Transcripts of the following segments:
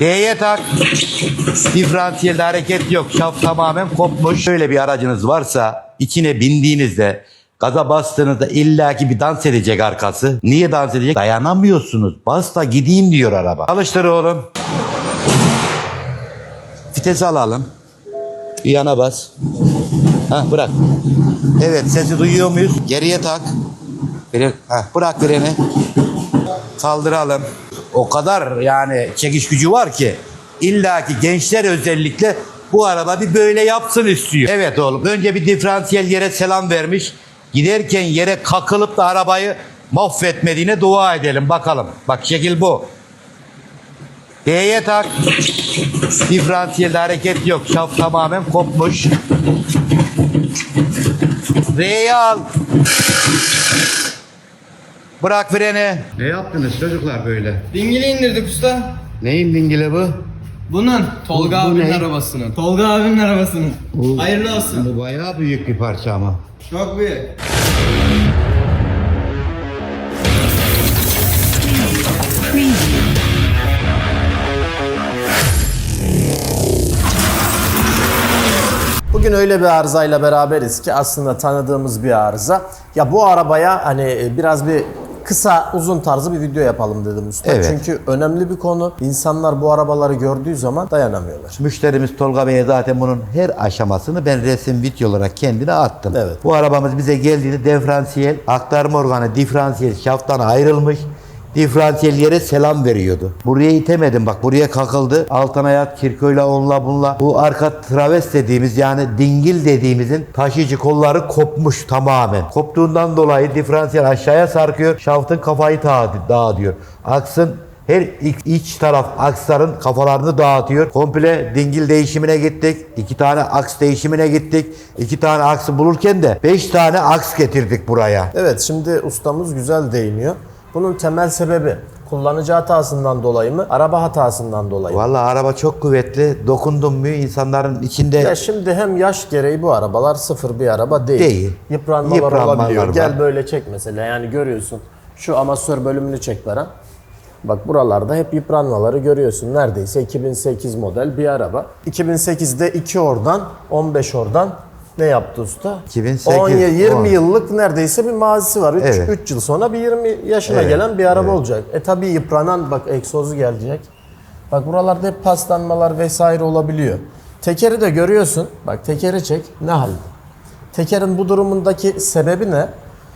D'ye tak. Diferansiyelde hareket yok. Şaft tamamen kopmuş. Böyle bir aracınız varsa içine bindiğinizde gaza bastığınızda illaki bir dans edecek arkası. Niye dans edecek? Dayanamıyorsunuz. Bas da gideyim diyor araba. Çalıştır oğlum. Vitesi alalım. Yana bas. Ha bırak. Evet sesi duyuyor muyuz? Geriye tak. Ha, bırak freni. Kaldıralım. O kadar yani çekiş gücü var ki illa ki gençler özellikle bu araba bir böyle yapsın istiyor. Evet oğlum önce bir diferansiyel yere selam vermiş. Giderken yere kakılıp da arabayı mahvetmediğine dua edelim bakalım. Bak şekil bu. D'ye tak. Diferansiyelde hareket yok. Şaft tamamen kopmuş. R'ye al. Bırak freni. Ne yaptınız çocuklar böyle? Dingili indirdik usta. Neyin dingili bu? Bunun Tolga Bu- bu abinin ne? arabasının. Tolga abinin arabasının. Bu- Hayırlı olsun. Bu bayağı büyük bir parça ama. Çok büyük. Bugün öyle bir arızayla beraberiz ki aslında tanıdığımız bir arıza. Ya bu arabaya hani e, biraz bir kısa uzun tarzı bir video yapalım dedim usta. Evet. Çünkü önemli bir konu. İnsanlar bu arabaları gördüğü zaman dayanamıyorlar. Müşterimiz Tolga Bey'e zaten bunun her aşamasını ben resim video olarak kendine attım. Evet. Bu arabamız bize geldiğinde diferansiyel, aktarma organı diferansiyel şafttan ayrılmış. Diferansiyel yere selam veriyordu. Buraya itemedim bak buraya kakıldı. Altına yat kirkoyla onla bunla. Bu arka traves dediğimiz yani dingil dediğimizin taşıyıcı kolları kopmuş tamamen. Koptuğundan dolayı diferansiyel aşağıya sarkıyor. Şaftın kafayı dağı- dağıtıyor. Aksın her iç taraf aksların kafalarını dağıtıyor. Komple dingil değişimine gittik. iki tane aks değişimine gittik. iki tane aksı bulurken de beş tane aks getirdik buraya. Evet şimdi ustamız güzel değiniyor. Bunun temel sebebi kullanıcı hatasından dolayı mı, araba hatasından dolayı mı? Vallahi araba çok kuvvetli. Dokundum mu insanların içinde Ya şimdi hem yaş gereği bu arabalar sıfır bir araba değil. Değil. Yıpranmalar, Yıpranmalar olabiliyor. var. Gel böyle çek mesela yani görüyorsun. Şu amatör bölümünü çek Baran. Bak buralarda hep yıpranmaları görüyorsun. Neredeyse 2008 model bir araba. 2008'de 2 oradan, 15 oradan ne yaptı usta? 2008, 10 20 on. yıllık neredeyse bir mazisi var. 3 Evet. yıl sonra bir 20 yaşına Evet, gelen bir araba olacak. E tabii yıpranan bak egzozu gelecek. Bak buralarda hep paslanmalar vesaire olabiliyor. Tekeri de görüyorsun. Bak tekeri çek. Ne halde? Tekerin bu durumundaki sebebi ne?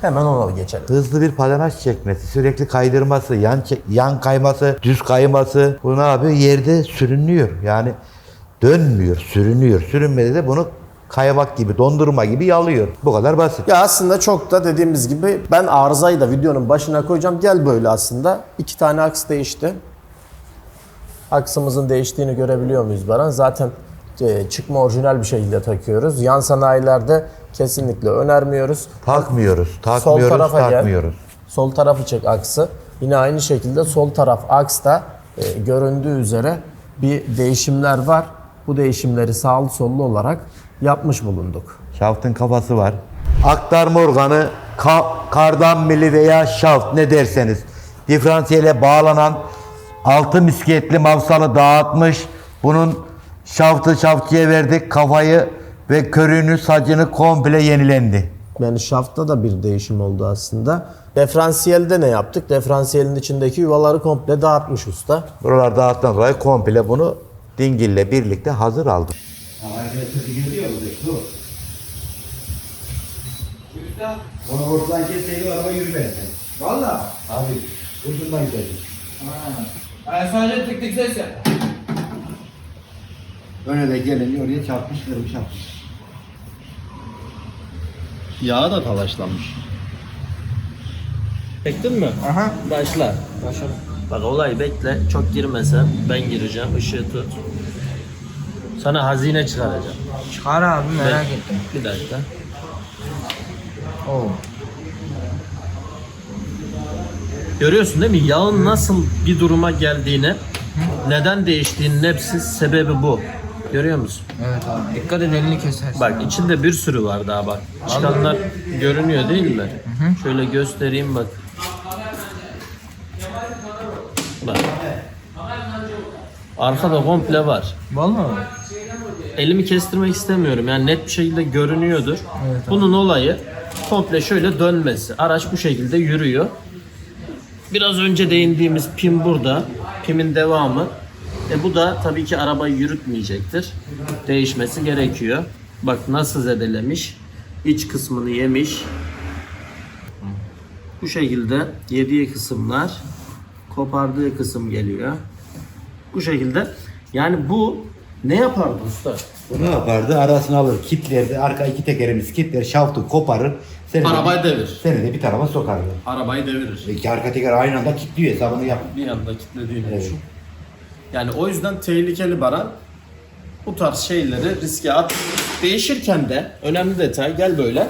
Hemen ona geçelim. hızlı bir padanaj çekmesi, sürekli kaydırması, yan çek- yan kayması, düz kayması. Bu ne yapıyor? Yerde sürünüyor. Yani dönmüyor, sürünüyor. Sürünmede de bunu kaymak gibi, dondurma gibi yalıyor. Bu kadar basit. Ya aslında çok da dediğimiz gibi ben arızayı da videonun başına koyacağım. Gel böyle aslında. İki tane aks değişti. Aksımızın değiştiğini görebiliyor muyuz Baran? Zaten e, çıkma orijinal bir şekilde takıyoruz. Yan sanayilerde kesinlikle önermiyoruz. Takmıyoruz, Sol takmıyoruz, tarafa gel. takmıyoruz. Sol tarafı çek aksı. Yine aynı şekilde sol taraf aksta e, göründüğü üzere bir değişimler var. Bu değişimleri sağlı sollu olarak yapmış bulunduk. Şaftın kafası var. Aktarma organı ka- kardan mili veya şaft ne derseniz diferansiyele bağlanan altı misketli mavsalı dağıtmış. Bunun şaftı şaftçıya verdik kafayı ve körüğünü sacını komple yenilendi. Yani şafta da bir değişim oldu aslında. Diferansiyelde ne yaptık? Diferansiyelin içindeki yuvaları komple dağıtmış usta. Buralar dağıttan dolayı komple bunu dingille birlikte hazır aldım. Onu ortadan kesseydi araba yürümezdi. Valla. Abi ucundan giderdi. Ben sadece tık tık ses yap. Öyle de gelince oraya çarpmış kırmış atmış. Yağı da talaşlanmış. Çektin mi? Aha. Başla. Başladım. Bak olay bekle. Çok girmesen ben gireceğim. Işığı tut. Sana hazine çıkaracağım. Çıkar abi merak Ben- ettim. Bir dakika. Oo. Görüyorsun değil mi? Yağın nasıl bir duruma geldiğini, neden değiştiğinin hepsi sebebi bu. Görüyor musun? Evet abi. Dikkat et elini kesersin. Bak içinde bir sürü var daha bak. Çıkanlar görünüyor değil mi? Şöyle göstereyim bak. Bak. Arkada komple var. Vallahi. Elimi kestirmek istemiyorum. Yani net bir şekilde görünüyordur. Bunun olayı komple şöyle dönmesi. Araç bu şekilde yürüyor. Biraz önce değindiğimiz pim burada. Pimin devamı. E bu da tabii ki arabayı yürütmeyecektir. Değişmesi gerekiyor. Bak nasıl zedelemiş. İç kısmını yemiş. Bu şekilde yediği kısımlar kopardığı kısım geliyor. Bu şekilde. Yani bu ne yapardı usta? Bu ne yapardı? Arasını alır, kitlerdi. Arka iki tekerimiz kitler, şaftı koparır. Seni de, Arabayı devir. seni de bir tarafa sokardı. Arabayı devirir. İki arka teker aynı anda kilitliyor hesabını yap. Bir anda kilitlediğini düşün. Yani o yüzden tehlikeli Baran. Bu tarz şeyleri riske at. Değişirken de önemli detay gel böyle.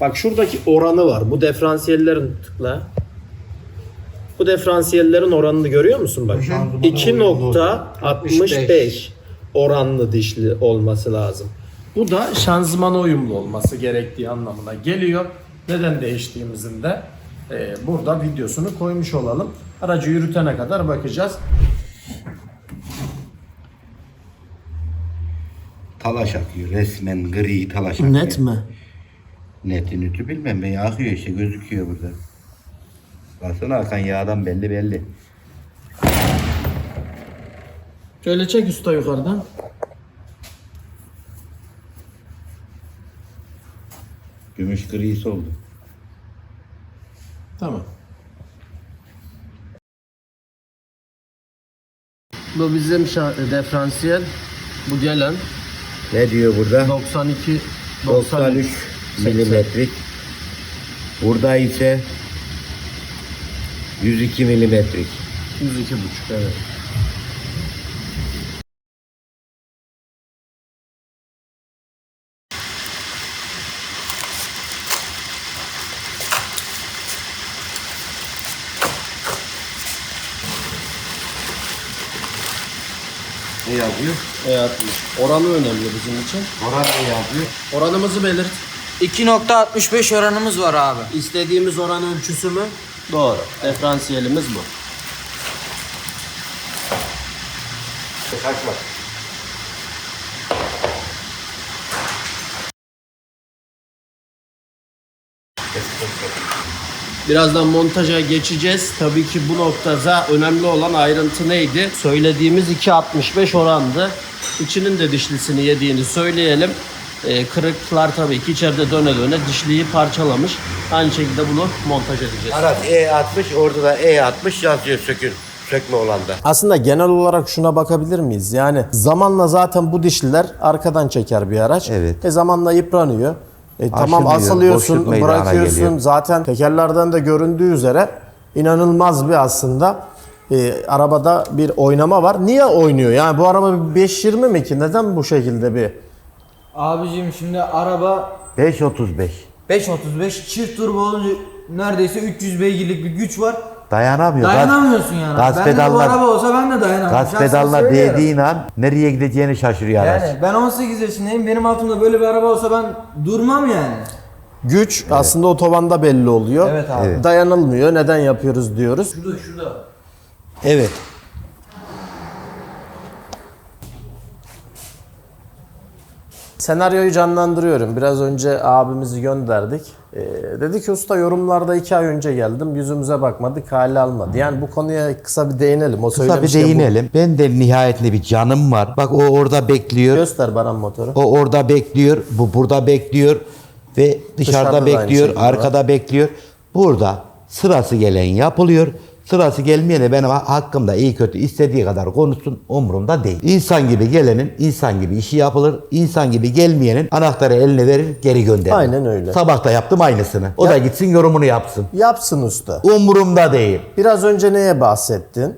Bak şuradaki oranı var. Bu diferansiyellerin tıkla. Bu diferansiyellerin oranını görüyor musun bak? 2.65 oranlı dişli olması lazım. Bu da şanzımana uyumlu olması gerektiği anlamına geliyor. Neden değiştiğimizin de e, burada videosunu koymuş olalım. Aracı yürütene kadar bakacağız. Talaş akıyor. Resmen gri talaş akıyor. mi? Netin ütü bilmem ben akıyor işte gözüküyor burada. Baksana akan yağdan belli belli. Şöyle çek usta yukarıdan. Gümüş grisi oldu. Tamam. Bu bizim şa- diferansiyel. Bu gelen Ne diyor burada? 92 93 milimetrik. Burada ise 102 milimetrik. 102 buçuk evet. Ne yazıyor? E60. Oranı önemli bizim için. Oran ne yazıyor? Oranımızı belirt. 2.65 oranımız var abi. İstediğimiz oran ölçüsü mü? Doğru. Diferansiyelimiz bu. Kaç var? Birazdan montaja geçeceğiz. Tabii ki bu noktada önemli olan ayrıntı neydi? Söylediğimiz 2.65 orandı. İçinin de dişlisini yediğini söyleyelim. Ee, kırıklar tabii ki içeride döne döne dişliyi parçalamış. Aynı şekilde bunu montaj edeceğiz. Araç E60 orada da E60 yazıyor sökün. Sökme olanda. Aslında genel olarak şuna bakabilir miyiz? Yani zamanla zaten bu dişliler arkadan çeker bir araç. Evet. E zamanla yıpranıyor. E tamam Aşınıyor, asılıyorsun, boşluk meydana bırakıyorsun. geliyor. Zaten tekerlerden de göründüğü üzere inanılmaz bir aslında e, arabada bir oynama var. Niye oynuyor? Yani bu araba bir 520 mi ki? Neden bu şekilde bir Abicim şimdi araba 535. 5.35 çift turbo olunca neredeyse 300 beygirlik bir güç var. Dayanamıyor. Dayanamıyorsun yani. Gaz ben de bu araba olsa ben de dayanamam. gaz Şahsen söylüyorum. değdiğin an nereye gideceğini şaşırıyor araç. Yani ben 18 yaşındayım. Benim altımda böyle bir araba olsa ben durmam yani. güç aslında otobanda belli oluyor. Evet abi. Evet. Dayanılmıyor. Neden yapıyoruz diyoruz. Şurada şurada. Evet. Senaryoyu canlandırıyorum. Biraz önce abimizi gönderdik. Ee, dedi ki usta yorumlarda iki ay önce geldim. Yüzümüze bakmadı, kale almadı. Yani bu konuya kısa bir değinelim. O Kısa bir söylemişken bu- değinelim. Ben de nihayetinde bir canım var. Bak o orada bekliyor. Göster Baran motoru. O orada bekliyor. Bu burada bekliyor. Ve dışarıda, Dışarıda da aynı bekliyor. şekilde var. Arkada bekliyor. Burada sırası gelen yapılıyor. Sırası gelmeyene benim ha- hakkımda iyi kötü istediği kadar konuşsun umurumda değil. İnsan gibi gelenin insan gibi işi yapılır. İnsan gibi gelmeyenin anahtarı eline verir geri gönderir. Aynen öyle. Sabah da yaptım aynısını. O Ya- da gitsin yorumunu yapsın. Yapsın usta. Umurumda değil. Biraz önce neye bahsettin?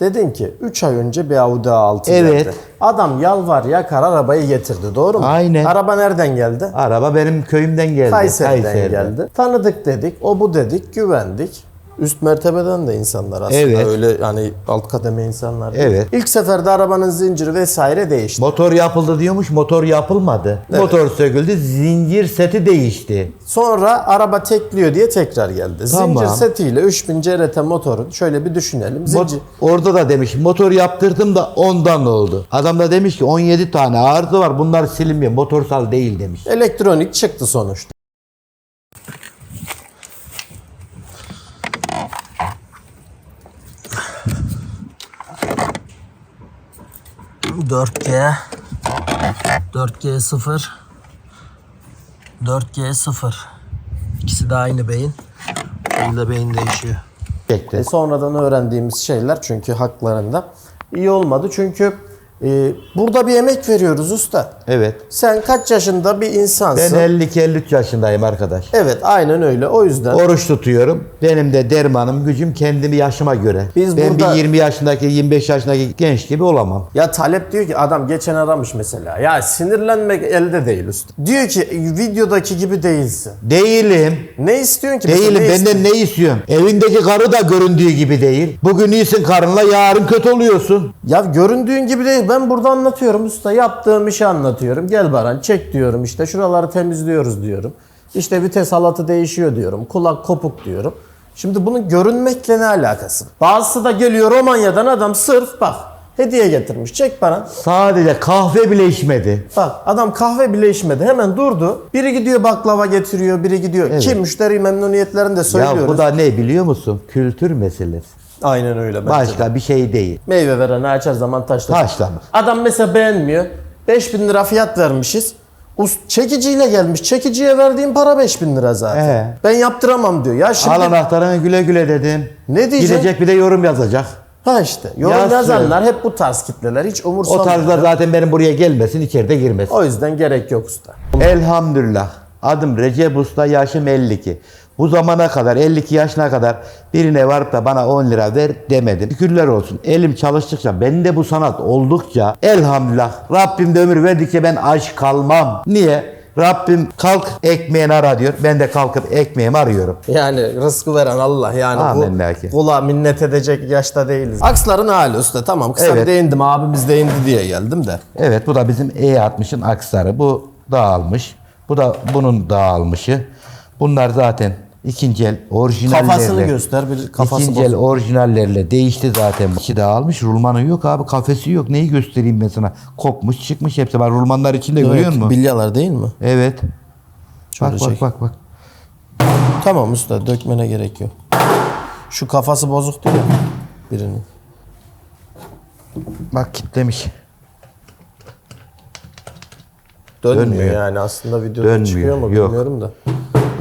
Dedin ki 3 ay önce bir Audi A6 Evet. geldi. Adam yalvar yakar arabayı getirdi doğru mu? Aynen. Araba nereden geldi? Araba benim köyümden geldi. Kayseri'den Kayseri'den. geldi. Tanıdık dedik, o bu dedik, güvendik. Üst mertebeden de insanlar aslında Evet. öyle hani alt kademe insanlar. değil. Evet. İlk seferde arabanın zinciri vesaire değişti. Motor yapıldı diyormuş, motor yapılmadı. Motor söküldü, zincir seti değişti. Sonra araba tekliyor diye tekrar geldi. Tamam. Zincir setiyle 3000 CRT motorun şöyle bir düşünelim. Mot- Zincir orada da demiş motor yaptırdım da ondan oldu. Adam da demiş ki 17 tane arıza var bunlar silinmiyor motorsal değil demiş. elektronik çıktı sonuçta. Dört G 4G 0 4G 0 İkisi de aynı beyin. Bunda beyin değişiyor. Bekle. Sonradan öğrendiğimiz şeyler çünkü haklarında iyi olmadı. Çünkü e, burada bir emek veriyoruz usta. Evet. Sen kaç yaşında bir Ben insansın? 52-53 yaşındayım arkadaş. Evet aynen öyle. O yüzden Oruç tutuyorum. Benim de dermanım, gücüm kendimi yaşıma göre. Biz ben burada- bir 20 yaşındaki, 25 yaşındaki genç gibi olamam. ya talep diyor ki adam geçen aramış mesela. Ya sinirlenmek elde değil usta. Diyor ki videodaki gibi değilsin. Değilim. Ne istiyorsun ki? Değilim. ne Benden istiyorsun? ne istiyorsun? Evindeki karı da göründüğü gibi değil. Bugün iyisin karınla, yarın kötü oluyorsun. Ya göründüğün gibi değil. Ben burada anlatıyorum usta. Yaptığım işi anlatıyorum. Gel Baran çek diyorum işte. Şuraları temizliyoruz diyorum. İşte vites halatı değişiyor diyorum. Kulak kopuk diyorum. Şimdi bunun görünmekle ne alakası? Bazısı da geliyor Romanya'dan adam sırf bak hediye getirmiş. Çek Baran. Sadece kahve bile içmedi. Bak adam kahve bile içmedi. Hemen durdu. Biri gidiyor baklava getiriyor. Biri gidiyor. Ki müşteri memnuniyetlerini de söylüyoruz. Ya bu da ne biliyor musun? Kültür meselesi. Aynen öyle. bence de. Başka bir şey değil. Meyve veren ağaç her zaman taşlar. Taşlanır. Adam mesela beğenmiyor. 5000 lira fiyat vermişiz. Us çekiciyle gelmiş. Çekiciye verdiğim para 5000 lira zaten. Ee? Ben yaptıramam diyor. Ya şimdi Al anahtarını güle güle dedim. Ne diyecek? Gidecek bir de yorum yazacak. ha işte yorum Yazsın. yazanlar hep bu tarz kitleler. Hiç O umursamıyor. tarzda zaten benim buraya gelmesin, içeride girmesin. O yüzden gerek yok usta. Elhamdülillah. Adım Recep Usta, yaşım 52. Bu zamana kadar, 52 yaşına kadar birine varıp da bana 10 lira ver demedim. Şükürler olsun. Elim çalıştıkça, bende bu sanat oldukça elhamdülillah. Rabbim de ömür verdikçe ben aç kalmam. Niye? Rabbim kalk ekmeğini ara diyor. Ben de kalkıp ekmeğimi arıyorum. Yani rızkı veren Allah yani Amin bu kula minnet edecek yaşta değiliz. Aksların hali usta tamam kısa bir Evet. değindim abimiz değindi diye geldim de. Evet bu da bizim E60'ın aksarı. Bu dağılmış. Bu da bunun dağılmışı. Bunlar zaten ikinci el orijinallerle. Kafasını göster bir kafası İkinci el orijinallerle değişti zaten. İki dağılmış. Rulmanı yok abi. Kafesi yok. Neyi göstereyim ben sana? Kopmuş çıkmış hepsi var. Rulmanlar içinde görüyor musun? Bilyalar değil mi? Evet. Şöyle bak çek. bak bak bak. Tamam usta dökmene gerek yok. Şu kafası bozuk diyor ya birinin. Bak kitlemiş. Dönmüyor, Dönmüyor. yani aslında videoda Dönmüyor, çıkıyor mu yok. bilmiyorum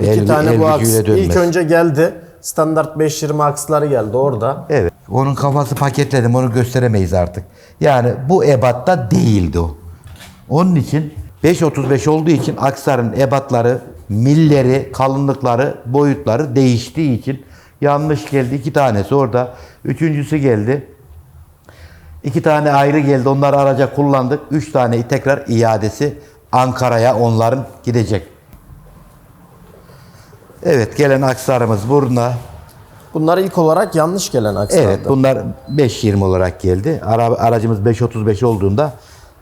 El- İki tane el bu aks. dönmez. İlk önce geldi. Standart 520 aksları geldi orada. Evet. Onun kafası paketledim. Onu gösteremeyiz artık. Yani bu ebatta değildi o. Onun için 5.35 olduğu için aksarın ebatları, milleri, kalınlıkları, boyutları değiştiği için yanlış geldi. İki tanesi orada. Üçüncüsü geldi. İki tane ayrı geldi. Onları araca kullandık. Üç tane tekrar iadesi Ankara'ya onların gidecek. Evet gelen aksarımız burada. Bunlar ilk olarak yanlış gelen akslardı. Evet bunlar 5.20 olarak geldi. Ara, aracımız 5.35 olduğunda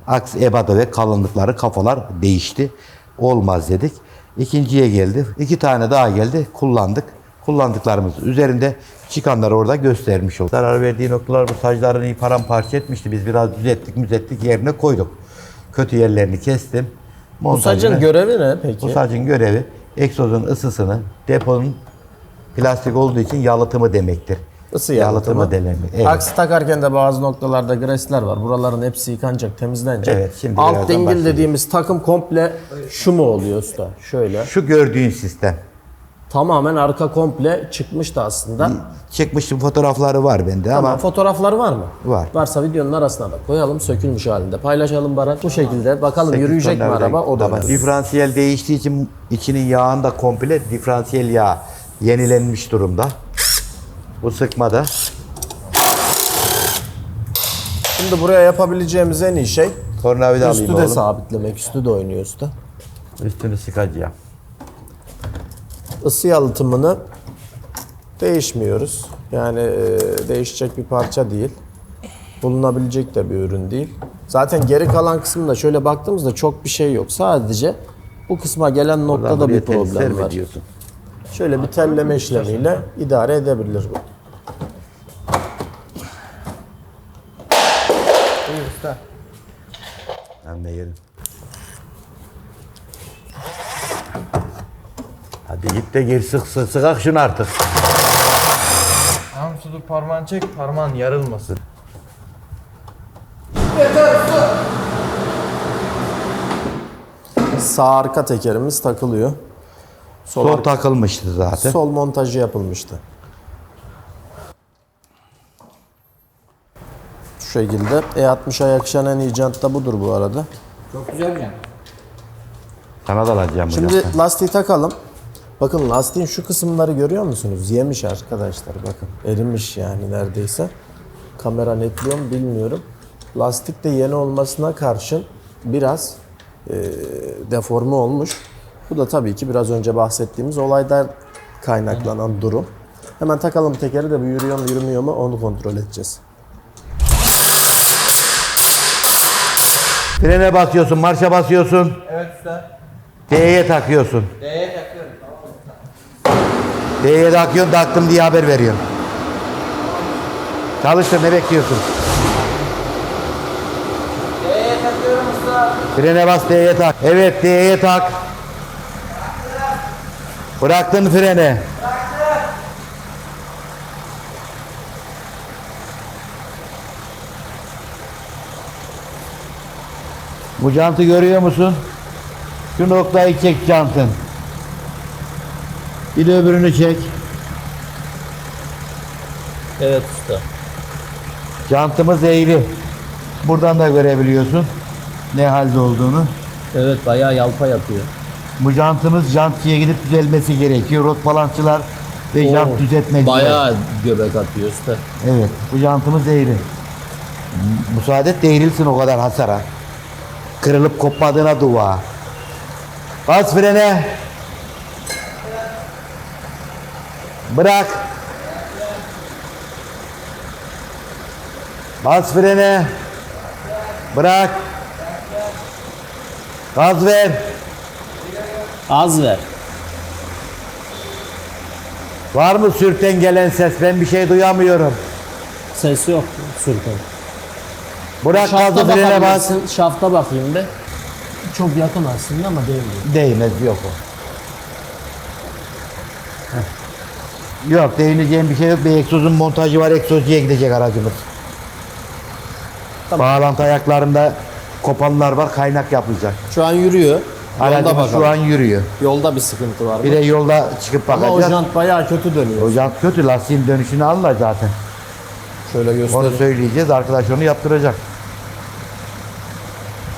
aks ebadı ve kalınlıkları kafalar değişti. Olmaz dedik. İkinciye geldi. İki tane daha geldi. Kullandık. Kullandıklarımız üzerinde çıkanları orada göstermiş olduk. Zarar verdiği noktalar bu saclarını iyi paramparça etmişti. Biz biraz düzelttik müzettik yerine koyduk. Kötü yerlerini kestim. Bu sacın Montajını- görevi ne peki? bu sacın görevi egzozun ısısını deponun plastik olduğu için yalıtımı demektir. Isı yalıtımı. denir. Evet. Aks takarken de bazı noktalarda gresler var. Buraların hepsi yıkanacak, temizlenecek. Evet, şimdi Alt birazdan dingil başlayacağız. dediğimiz takım komple şu mu oluyor usta? Şöyle. Şu gördüğün sistem. Tamamen arka komple çıkmıştı aslında. Çekmiştim fotoğrafları var bende Tamam, ama fotoğrafları var mı? Var. Varsa videonun arasına da koyalım sökülmüş halinde. Paylaşalım Baran. Bu şekilde bakalım sekiz yürüyecek mi araba o da Tamam. önemli. Diferansiyel değiştiği için içinin yağında komple diferansiyel yağ yenilenmiş durumda. Bu sıkmada Şimdi buraya yapabileceğimiz en iyi şey tornavida alayım üstü de oğlum. sabitlemek. Üstü de oynuyor usta. Üstünü sıkacağım. Isı yalıtımını Değişmiyoruz. Yani e, değişecek bir parça değil. Bulunabilecek de bir ürün değil. Zaten geri kalan kısmında şöyle baktığımızda çok bir şey yok. Sadece bu kısma gelen noktada bir problem var. diyorsun? Şöyle bir telleme işlemiyle idare edebilir bu. Buyur usta. Ben de yerim. Hadi git de gir sık sık sıkak şunu artık. Tamam Sudu parmağını çek parmağın yarılmasın. Sağ arka tekerimiz takılıyor. Sol, Sol arka- takılmıştı zaten. sol montajı yapılmıştı. Şu şekilde. E60'a yakışan en iyi jant da budur bu arada. Çok güzel bir Sana da alacağım bunu. Şimdi lastiği takalım. Bakın lastiğin şu kısımları görüyor musunuz? Yemiş arkadaşlar bakın. Erimiş yani neredeyse. Kamera netliyor mu bilmiyorum. Lastik de yeni olmasına karşın biraz e, deforme olmuş. Bu da tabii ki biraz önce bahsettiğimiz olaydan kaynaklanan durum. Hemen takalım tekeri de bu yürüyor mu yürümüyor mu onu kontrol edeceğiz. Frene basıyorsun, marşa basıyorsun. Evet usta. D'ye takıyorsun. D'ye takıyorum. D'ye takıyorsun, taktım diye haber veriyorsun. Çalıştır, ne bekliyorsun? D'ye takıyorum usta. Frene bas, D'ye tak. Evet, D'ye tak. Bıraktın freni. Bu jantı görüyor musun? Şu noktayı çek jantın. Bir de öbürünü çek. Evet usta. Jantımız eğri. Buradan da görebiliyorsun ne halde olduğunu. Evet bayağı yalpa yapıyor. Bu jantımız jantçıya gidip düzelmesi gerekiyor. Rot balansçılar ve jant düzeltmeciler. Bayağı göbek atıyor usta. Evet, bu jantımız eğri. Müsaade et değilsin o kadar hasara. Kırılıp kopmadığına dua. Bas frene. Bırak. Bas frene. Bırak. Gaz ver. Az ver. Var mı sürten gelen ses? Ben bir şey duyamıyorum. Ses yok sürtün. Bırak gazı frene bas. Şafta bakayım be. Çok yakın aslında ama değil. Değmez yok o. Yok değineceğim bir şey yok. Bir egzozun montajı var. Egzozcuya gidecek aracımız. Bağlantı ayaklarında kopanlar var. Kaynak yapılacak. Şu an yürüyor. Yolda Aracımız bakalım. şu an yürüyor. Yolda bir sıkıntı var? Bir de yolda çıkıp Ama o bakacağız. jant bayağı kötü dönüyor. O jant kötü. Lastiğin dönüşünü alırlar zaten. Şöyle Onu göstereyim. söyleyeceğiz. Arkadaş onu yaptıracak.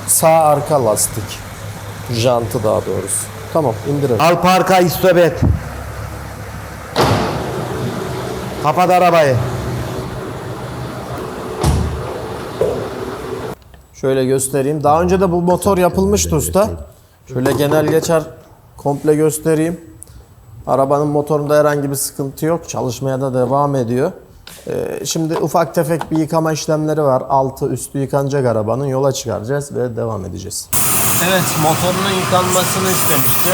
Sağ arka lastik. Jantı daha doğrusu. Tamam indirelim. Al parka istobet. Kapat arabayı. Şöyle göstereyim. Daha önce de bu motor yapılmıştı usta. Şöyle genel geçer komple göstereyim. Arabanın motorunda herhangi bir sıkıntı yok. Çalışmaya da devam ediyor. Ee, şimdi ufak tefek bir yıkama işlemleri var. Altı üstü yıkanacak arabanın. Yola çıkaracağız ve devam edeceğiz. Evet motorunun yıkanmasını istemişti.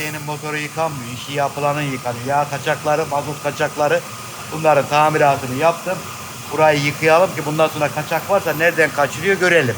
Her isteyenin motoru yıkanmıyor. İşi yapılanın yıkanıyor. Yağ kaçakları, mazot kaçakları bunların tamiratını yaptım. Burayı yıkayalım ki bundan sonra kaçak varsa nereden kaçırıyor görelim.